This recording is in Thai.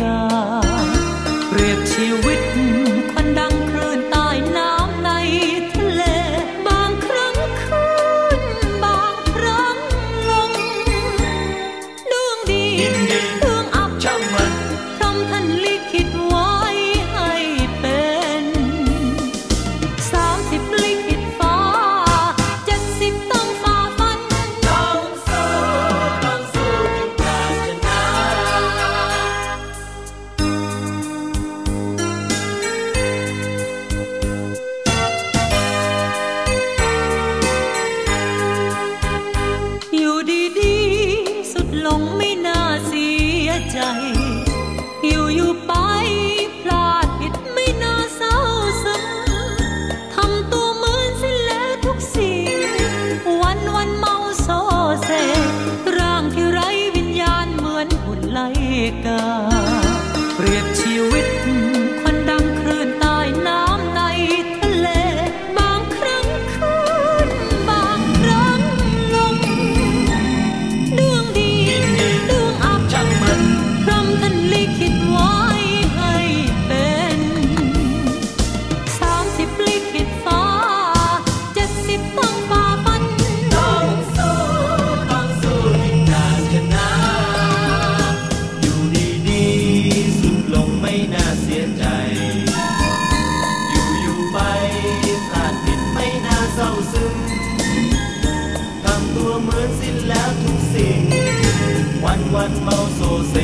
กาเปรียบชีวิตคนดังคลื่นใต้น้ำในทะเล บางครั้งขึ้น บางครั้งลงดวงดียินดีดวงอับช่างมันพรหมท่านลิ ใจอยู่อยู่ไปพลาดผิดไม่น่าเศร้าซึมทำตัวเหมือนสิ้นแล้วทุกสิ่งวันวันเมาโซเซร่างที่ไร้วิญญาณเหมือนหุ่นไลกา เหมือนสิ้นแล้วทุกสิ่ง วันวันๆเมาโซเซ